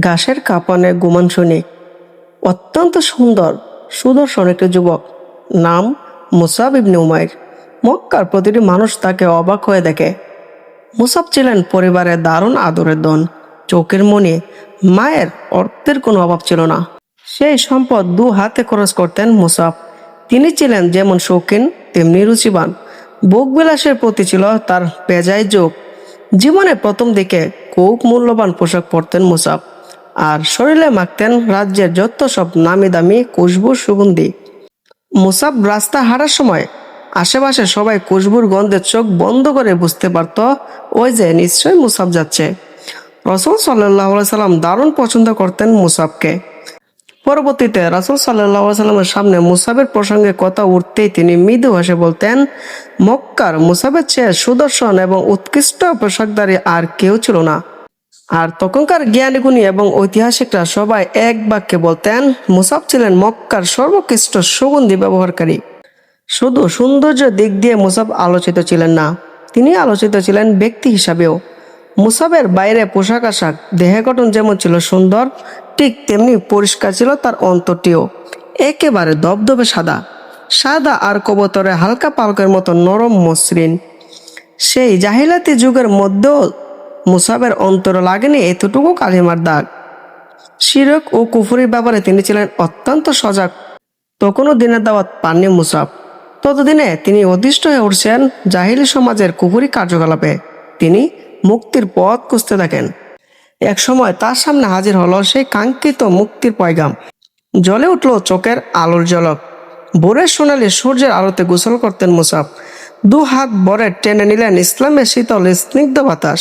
ঘাসের কাঁপানে গুমান সৈনিক অত্যন্ত সুন্দর সুদর্শন একটি যুবক নাম মুসাব ইবনে উমাইর। মক্কার প্রতিটি মানুষ তাকে অবাক হয়ে দেখে। মুসাব ছিলেন পরিবারের দারুণ আদরের দন। চোখের মনে মায়ের অর্থের কোনো অভাব ছিল না। সেই সম্পদ দু হাতে খরচ করতেন মুসাব। তিনি ছিলেন যেমন শৌখিন, তেমনি রুচিবান। বিলাসের প্রতি ছিল তার বেজায় যোগ। জীবনে প্রথম দিকে খুব মূল্যবান পোশাক পরতেন মুসাব। আর শরীরে মাখতেন রাজ্যের যত সব নামি দামি খুশবুর সুগন্ধি। মুসাব রাস্তা হারার সময় আশেপাশে সবাই খুশবুর গন্ধের চোখ বন্ধ করে বুঝতে পারত, ওই যে নিশ্চয়ই মুসাব যাচ্ছে। রসুল সাল্লাহ সাল্লাম দারুণ পছন্দ করতেন মুসাবকে। পরবর্তীতে রাসুল সাল্লাহ সাল্লামের সামনে মুসাবের প্রসঙ্গে কথা উঠতেই তিনি মৃদু হেসে বলতেন, মক্কার মুসাবের চেয়ে সুদর্শন এবং উৎকৃষ্ট পোশাকধারী আর কেউ ছিল না। আর তখনকার জ্ঞানীগুণী এবং ঐতিহাসিকরা সবাই এক বাক্যে বলতেন মুসাব ছিলেন মক্কার সর্বোৎকৃষ্ট সুগন্ধি ব্যবহারকারী। শুধু সৌন্দর্য দিক দিয়ে মুসাব আলোচিত ছিলেন না, তিনি আলোচিত ছিলেন ব্যক্তি হিসাবেও। মুসাবের বাইরে পোশাক আশাক, দেহে গঠন যেমন ছিল সুন্দর, ঠিক তেমনি পরিষ্কার ছিল তার অন্তরটিও। একেবারে দবদবে সাদা। সাদা আর কবতরে হালকা পালকের মতো নরম মসৃণ। সেই জাহিলাতি যুগের মধ্যেও মুসাবের অন্তর লাগেনি এতটুকু কালিমার দাগ। শিরক ও কুফুরির ব্যাপারে তিনি ছিলেন অত্যন্ত সজাগ। তখনও দিনের দাওয়াত পাননি মুসাব। ততদিনে তিনি অধিষ্ঠ হয়ে উঠছেন জাহিলি সমাজের কুফুরি কার্যকলাপে। তিনি মুক্তির পথ খুঁজতে থাকেন। এক সময় তার সামনে হাজির হলো সেই কাঙ্ক্ষিত মুক্তির পয়গাম। জ্বলে উঠল চোখের আলোর ঝলক। ভোরের সোনালি সূর্যের আলোতে গোসল করতেন মুসাফ দু হাত বরে টেনে নিলেন ইসলামের শীতল স্নিগ্ধ বাতাস।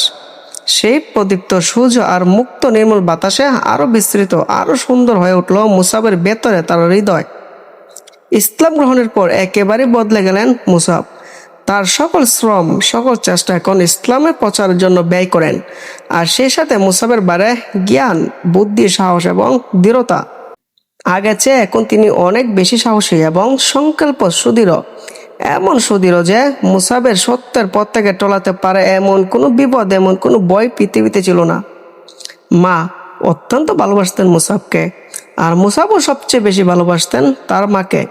সেই প্রদীপ্ত সূর্য আর মুক্ত নির্মল বাতাসে আরও বিস্তৃত, আরও সুন্দর হয়ে উঠল মুসাবের ভেতরে তার হৃদয়। ইসলাম গ্রহণের পর একেবারে বদলে গেলেন মুসাব। তার সকল শ্রম, সকল চেষ্টা এখন ইসলামের প্রচারের জন্য ব্যয় করেন। আর সেই সাথে মুসাবের বারে জ্ঞান, বুদ্ধি, সাহস এবং দৃঢ়তা। আগে চেয়ে এখন তিনি অনেক বেশি সাহসী এবং সংকল্প সুদৃঢ়। এমন সুদৃঢ় যে মুসাবের সত্যের পথ থেকে টলাতে পারে এমন কোনো বিপদ, এমন কোনো বই পৃথিবীতে ছিল না। মা অত্যন্ত ভালোবাসতেন মুসাবকে, আর মুসাবও সবচেয়ে বেশি ভালোবাসতেন তার মাকে।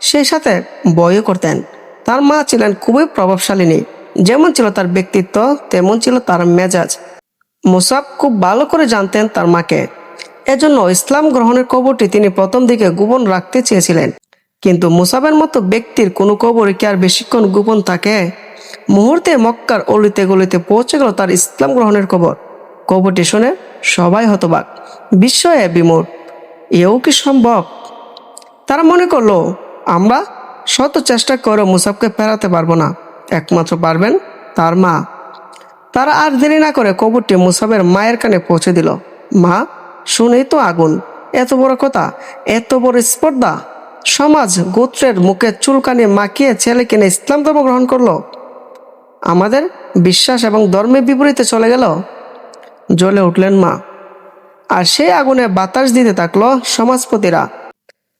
সেই সাথে বইও করতেন। তার মা ছিলেন খুবই প্রভাবশালিনী। যেমন ছিল তার ব্যক্তিত্ব, তেমন ছিল তার মেজাজ। মুসাব খুব ভালো করে জানতেন তার মাকে। এজন্য ইসলাম গ্রহণের কবরটি তিনি প্রথম দিকে গোপন রাখতে চেয়েছিলেন। কিন্তু মুসাবের মতো ব্যক্তির কোনো কবর কি আর বেশিক্ষণ গোপন থাকে? মুহূর্তে মক্কার অলিতে গলিতে পৌঁছে গেল তার ইসলাম গ্রহণের কবর। কবরটি শুনে সবাই হতবাক। বিস্ময়ে বিমূর এও কি সম্ভব? তারা মনে করল, আমরা শত চেষ্টা করে মুসাবকে ফেরাতে পারব না। একমাত্র পারবেন তার মা। তারা আর দেরি না করে কবরটি মুসাবের মায়ের কানে পৌঁছে দিল। মা, শুনেই তো আগুন। এত বড় কথা, এত বড় স্পর্ধা। সমাজ গোত্রের মুখে চুলকানি মাখিয়ে ছেলে কিনে ইসলাম ধর্ম গ্রহণ করল। আমাদের বিশ্বাস এবং ধর্মের বিপরীতে চলে গেল। জ্বলে উঠলেন মা। আর সেই আগুনে বাতাস দিতে থাকল সমাজপতিরা।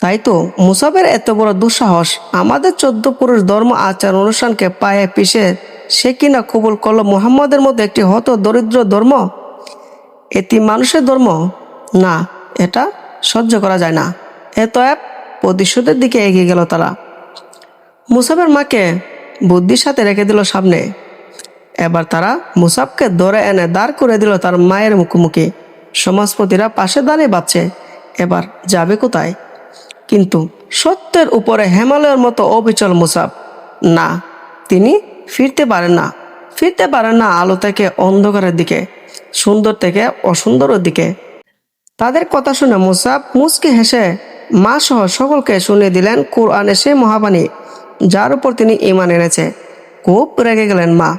তাই তো মুসাবের এত বড় দুঃসাহস, আমাদের চোদ্দ পুরুষ ধর্ম আচার অনুষ্ঠানকে পায়ে পিষে সে কিনা কবুল করল মুহাম্মদের মধ্যে একটি হত দরিদ্র ধর্ম? এটি মানুষের ধর্ম? না, এটা সহ্য করা যায় না। এত এক প্রতিশোধের দিকে এগিয়ে গেল তারা। মুসাবের মাকে বুদ্ধির সাথে রেখে দিল সামনে। এবার তারা মুসাবকে ধরে এনে দাঁড় করে দিল তার মায়ের মুখোমুখি। সমাজপতিরা পাশে দাঁড়িয়ে ভাবছে, এবার যাবে কোথায়? কিন্তু সত্যের উপরে হেমালয়ের মতো অবিচল মুসাব, না, তিনি ফিরতে পারেন না। ফিরতে পারেন না আলো থেকে অন্ধকারের দিকে, সুন্দর থেকে অসুন্দরের দিকে। তাদের কথা শুনে মুসাব মুসকে হেসে মা সহ সকলকে শুনিয়ে দিলেন কোরআনে সে মহাবাণী, যার উপর তিনি ইমান এনেছে। খুব রেগে গেলেন মা।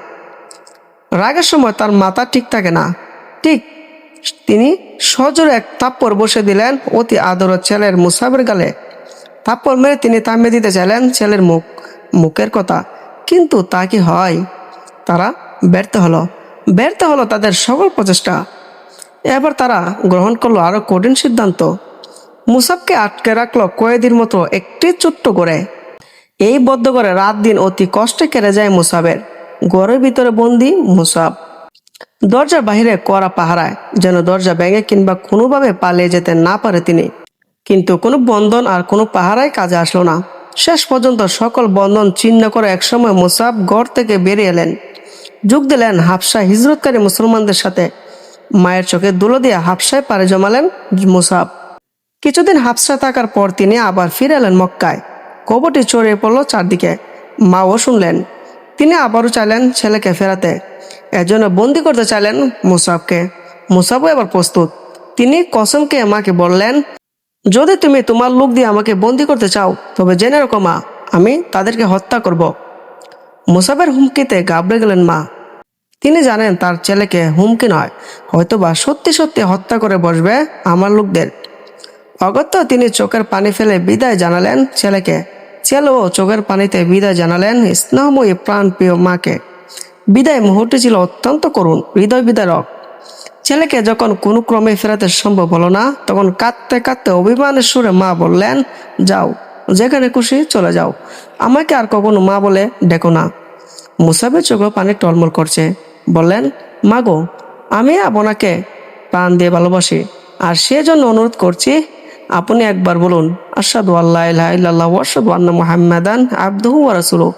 রাগের সময় তার মাথা ঠিক থাকে না। ঠিক তিনি সজোরে এক তাপ্পর বসে দিলেন অতি আদর ছেলের মুসাবের গালে। তাপ্পর মেরে তিনি থামিয়ে দিতে চাইলেন ছেলের মুখ, মুখের কথা। কিন্তু তা কি হয়? তারা ব্যর্থ হলো। ব্যর্থ হলো তাদের সকল প্রচেষ্টা। এবার তারা গ্রহণ করল আরও কঠিন সিদ্ধান্ত। মুসাবকে আটকে রাখল কয়েদির মতো একটি ছোট্ট করে এই বদ্ধ করে রাত দিন অতি কষ্টে কেড়ে যায় মুসাবের। ঘরের ভিতরে বন্দি মুসাব। দরজার বাহিরে করা পাহারায়, যেন দরজা ভেঙে কিংবা কোনোভাবে পালিয়ে যেতে না পারে তিনি। কিন্তু কোনো বন্ধন আর কোনো পাহারায় কাজে আসলো না। শেষ পর্যন্ত সকল বন্ধন ছিন্ন করে একসময় মুসাব গড় থেকে বেরিয়ে এলেন। যোগ দিলেন হাফসা হিজরতকারী মুসলমানদের সাথে। মায়ের চোখে দুলো দিয়ে হাফসায় পারে জমালেন মুসাব। কিছুদিন হাফসা থাকার পর তিনি আবার ফিরে এলেন মক্কায়। কবরটি ছড়িয়ে পড়ল চারদিকে। মাও শুনলেন। তিনি আবারও চাইলেন ছেলেকে ফেরাতে। এজন্য বন্দি করতে চাইলেন মুসাবকে। মুসাবও এবার প্রস্তুত। তিনি কসমকে মাকে বললেন, যদি তুমি তোমার লোক দিয়ে আমাকে বন্দি করতে চাও, তবে জেনে রাখো মা, আমি তাদেরকে হত্যা করব। মুসাবের হুমকিতে গাবড়ে গেলেন মা। তিনি জানেন তার ছেলেকে হুমকি নয়। হয়তোবা সত্যি সত্যি হত্যা করে বসবে আমার লোকদের। অগত্য তিনি চোখের পানি ফেলে বিদায় জানালেন ছেলেকে। ছেলেও চোখের পানিতে বিদায় জানালেন স্নেহময়ী প্রাণ প্রিয় মাকে। বিদায় মুহূর্তে ছিল অত্যন্ত করুণ হৃদয় বিদারক ছেলেকে যখন কোনো ক্রমে ফেরাতে সম্ভব হলো না, তখন কাঁদতে কাঁদতে অভিমানের সুরে মা বললেন, যাও, যেখানে খুশি চলে যাও। আমাকে আর কখনো মা বলে ডেকো না। মুসাবের চোখে পানি টলমল করছে। বললেন, মা গো, আমি আপনাকে প্রাণ দিয়ে ভালোবাসি, আর সেজন্য অনুরোধ করছি আপনি একবার বলুন আসাদু আল্লাহ ওয়াসাদু আন্না মুহাম্মাদান আবদুহু ওয়া রাসূলুহু।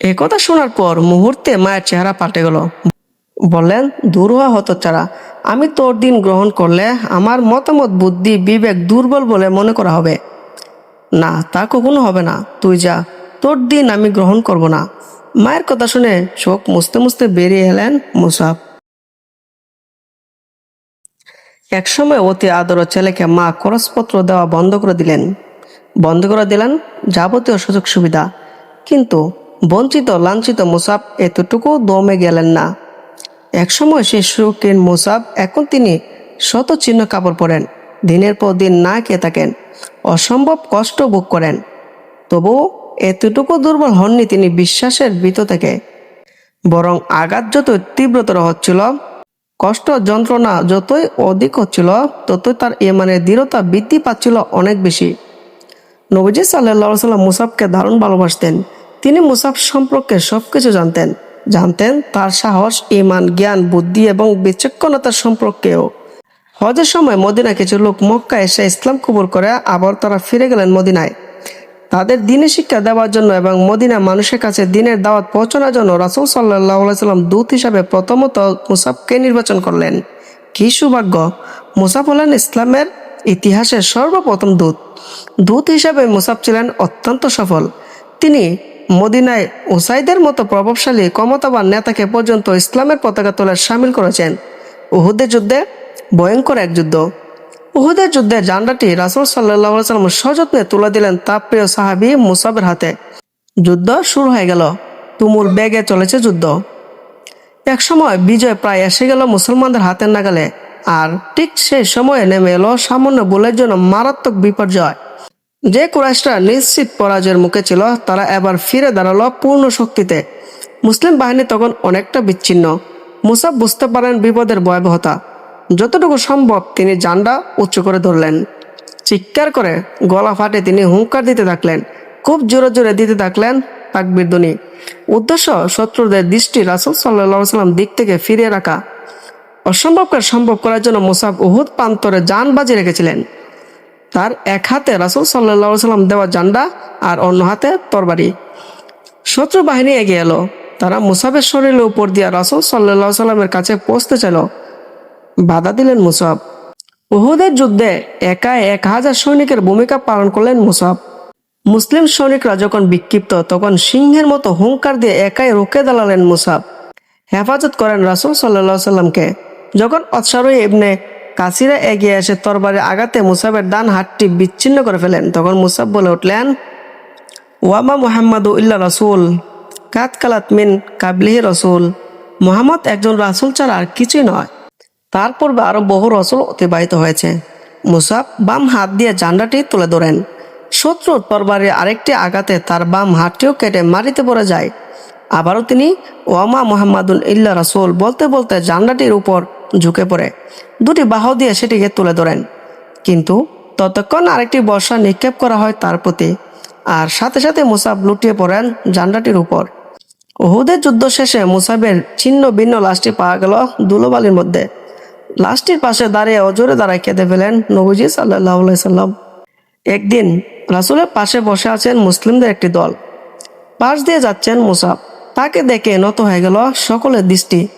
এ কথা শোনার পর মুহূর্তে মায়ের চেহারা পাল্টে গেল। বললেন, দূর হওয়া হতো চারা। আমি তোর দিন গ্রহণ করলে আমার মতামত, বুদ্ধি, বিবেক দুর্বল বলে মনে করা হবে। না, তা কখনো হবে না। তুই যা, তোর দিন আমি গ্রহণ করব না। মায়ের কথা শুনে চোখ মুছতে মুছতে বেরিয়ে এলেন মুসাফ। একসময় অতি আদর ছেলেকে মা খরচপত্র দেওয়া বন্ধ করে দিলেন। বন্ধ করে দিলেন যাবতীয় সুযোগ সুবিধা। কিন্তু বঞ্চিত, লাঞ্ছিত মুসাফ এতটুকু দমে গেলেন না। একসময় সে সুকিন মুসাব এখন তিনি শত চিহ্ন কাপড় পরেন। দিনের পর দিন না খেয়ে থাকেন। অসম্ভব কষ্ট ভোগ করেন। তবু এতটুকু দুর্বল হননি তিনি বিশ্বাসের বৃত থেকে। বরং আঘাত যত তীব্রতর হচ্ছিল কষ্ট, যন্ত্রণা যতই অধিক হচ্ছিল, ততই তার ইমানের দৃঢ়তা বৃদ্ধি পাচ্ছিল অনেক বেশি। নবীজি সাল্লাহ সাল্লাম মুসাফকে দারুণ ভালোবাসতেন। তিনি মুসাফ সম্পর্কে সবকিছু জানতেন। জানতেন তার সাহস, ইমান, জ্ঞান, বুদ্ধি এবং বিচক্ষণতার সম্পর্কেও। হজের সময় মদিনা কিছু লোক মক্কা এসে ইসলাম কবুল করে আবার তারা ফিরে গেলেন মদিনায়। তাদের দিনের শিক্ষা দেওয়ার জন্য এবং মদিনা মানুষের কাছে দিনের দাওয়াত পৌঁছানোর জন্য রাসুল সাল্লাহ সাল্লাম দূত হিসাবে প্রথমত মুসাফকে নির্বাচন করলেন। কি সৌভাগ্য! মুসাফ হলেন ইসলামের ইতিহাসের সর্বপ্রথম দূত। দূত হিসাবে মুসাফ ছিলেন অত্যন্ত সফল। তিনি মদিনায় ওসাইদের মতো প্রভাবশালী, ক্ষমতাবান নেতাকে পর্যন্ত ইসলামের পতাকা তোলার সামিল করেছেন। উহুদের যুদ্ধে ভয়ঙ্কর এক যুদ্ধ। উহুদের যুদ্ধে জান্ডাটি রাসুল সাল্লাম সযত্নে তুলে দিলেন তার প্রিয় সাহাবি মুসাবের হাতে। যুদ্ধ শুরু হয়ে গেল। তুমুল বেগে চলেছে যুদ্ধ। এক সময় বিজয় প্রায় এসে গেল মুসলমানদের হাতের নাগালে। আর ঠিক সেই সময়ে নেমে এলো সামান্য বুলের জন্য মারাত্মক বিপর্যয়। যে কুরাইশরা নিশ্চিত পরাজয়ের মুখে ছিল, তারা এবার ফিরে দাঁড়াল পূর্ণ শক্তিতে। মুসলিম বাহিনী তখন অনেকটা বিচ্ছিন্ন। মুসাব বুঝতে পারেন বিপদের ভয়াবহতা। যতটুকু সম্ভব তিনি জান্ডা উঁচু করে ধরলেন। চিৎকার করে গলা ফাটে তিনি হুঙ্কার দিতে থাকলেন। খুব জোরে জোরে দিতে থাকলেন তাকবির ধ্বনি। উদ্দেশ্য শত্রুদের দৃষ্টি রাসুল সাল্লাহ সাল্লাম দিক থেকে ফিরিয়ে রাখা। অসম্ভবকে সম্ভব করার জন্য মুসাব উহুদ প্রান্তরে যান বাজি রেখেছিলেন। তার এক হাতে রাসুল সাল্লাহ সাল্লাম দেওয়া জান্ডা আর অন্য হাতে তরবারি। শত্রু বাহিনী এগিয়ে এলো। তারা মুসাবের শরীরের উপর দিয়ে রাসুল সাল্লাহ সাল্লামের কাছে পৌঁছতে চাইল। বাধা দিলেন মুসাব। উহুদের যুদ্ধে একা এক হাজার সৈনিকের ভূমিকা পালন করলেন মুসাব। মুসলিম সৈনিকরা যখন বিক্ষিপ্ত, তখন সিংহের মতো হুঙ্কার দিয়ে একাই রোকে দাঁড়ালেন মুসাব। হেফাজত করেন রাসুল সাল্লাহ সাল্লামকে যখন অৎসারই ইবনে কাসিরা এগিয়ে এসে তরবারে আঘাতে মুসাবের ডান হাতটি বিচ্ছিন্ন করে ফেলেন, তখন মুসাব বলে উঠলেন ওয়ামা মুহাম্মদ ইল্লা রসুল, কাত কালাত মিন কাবলিহি রসুল। মোহাম্মদ একজন রাসুল ছাড়া আর কিছুই নয়। তার পূর্বে আরও বহু রসুল অতিবাহিত হয়েছে। মুসাব বাম হাত দিয়ে জান্ডাটি তুলে ধরেন। শত্রুর তরবারির আরেকটি আঘাতে তার বাম হাতটিও কেটে মারিতে পড়ে যায়। আবারও তিনি, ওয়ামা মোহাম্মদুল ইল্লা রাসুল বলতে বলতে জান্ডাটির উপর ঝুঁকে পড়ে। দুটি বাহু দিয়ে সেটিকে তুলে ধরেন। কিন্তু ততক্ষণ আরেকটি বর্ষা নিক্ষেপ করা হয় তার প্রতি। আর সাথে সাথে মুসাব লুটিয়ে পড়েন জান্ডাটির উপর। ওহুদের যুদ্ধ শেষে মুসাবের ছিন্ন ভিন্ন লাশটি পাওয়া গেল দুলোবালির মধ্যে। লাশটির পাশে দাঁড়িয়ে অজোরে দাঁড়ায় কেঁদে ফেলেন নবুজি সাল্লাহ সাল্লাম। একদিন রাসুলের পাশে বসে আছেন মুসলিমদের একটি দল। পাশ দিয়ে যাচ্ছেন মুসাব তাকে দেখে নত হয়ে গেল সকলের দৃষ্টি।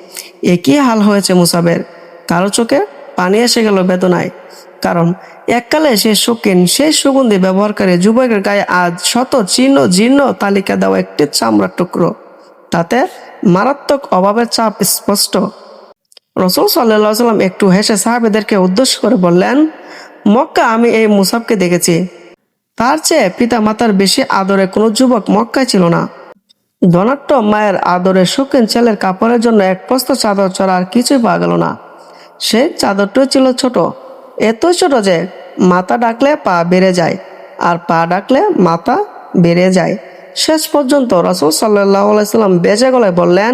একই হাল হয়েছে মুসাবের। কারও চোখে পানি এসে গেল বেদনায়। কারণ এককালে সে শৌখিন সেই সুগন্ধি ব্যবহারকারী যুবকের গায়ে আজ শত চিহ্ন, জীর্ণ তালিকা দেওয়া একটি চামড়ার টুকরো। তাতে মারাত্মক অভাবের চাপ স্পষ্ট। রসুল সাল্লাহ সাল্লাম একটু হেসে সাহাবেদেরকে উদ্দেশ্য করে বললেন মক্কা আমি এই মুসাবকে দেখেছি। তার চেয়ে পিতা মাতার বেশি আদরে কোনো যুবক মক্কায় ছিল না। ধনাট্য মায়ের আদরে শৌখিন ছেলের কাপড়ের জন্য এক প্রস্ত চাদর ছাড়া আর কিছুই পাওয়া গেল না। সেই চাদরটিও ছিল ছোট। এতই ছোট যে মাথা ডাকলে পা বেড়ে যায় আর পা ডাকলে মাথা বেড়ে যায়। শেষ পর্যন্ত রসুল সাল্লাহ সাল্লাম বেজে গলায় বললেন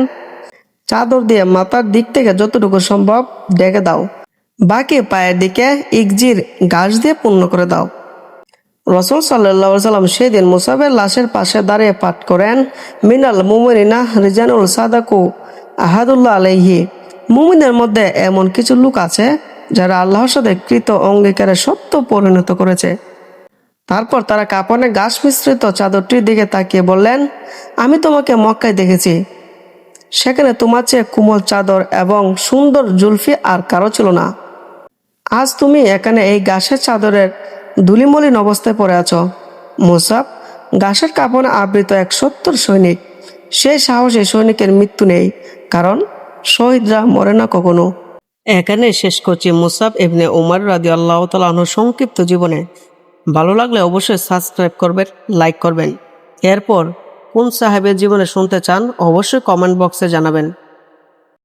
চাদর দিয়ে মাথার দিক থেকে যতটুকু সম্ভব ডেকে দাও। বাকি পায়ের দিকে ইকজির গাছ দিয়ে পূর্ণ করে দাও। রসুল সাল্লাহ সাল্লাম সেদিন মুসাবের লাশের পাশে দাঁড়িয়ে পাঠ করেন, মিনাল মুমিনা রিজানুল সাদাকু আহাদুল্লাহ আলহি মুমিনের মধ্যে এমন কিছু লোক আছে যারা আল্লাহর সাথে কৃত অঙ্গীকারে সত্য পরিণত করেছে। তারপর তারা কাপড়ে গাছ মিশ্রিত চাদরটির দিকে তাকিয়ে বললেন, আমি তোমাকে মক্কায় দেখেছি। সেখানে তোমার চেয়ে কোমল চাদর এবং সুন্দর জুলফি আর কারও ছিল না। আজ তুমি এখানে এই গাছের চাদরের ধুলিমলিন অবস্থায় পড়ে আছো। মুসাফ গাছের কাপড়ে আবৃত এক সত্তর সৈনিক। সেই সাহসে সৈনিকের মৃত্যু নেই, কারণ শহীদরা মরে না কখনো। এখানে শেষ করছি মুসাফ এবনে উমার রাজি আল্লাহ তালাহর সংক্ষিপ্ত জীবনে। ভালো লাগলে অবশ্যই সাবস্ক্রাইব করবেন, লাইক করবেন। এরপর কোন সাহেবের জীবনে শুনতে চান অবশ্যই কমেন্ট বক্সে জানাবেন।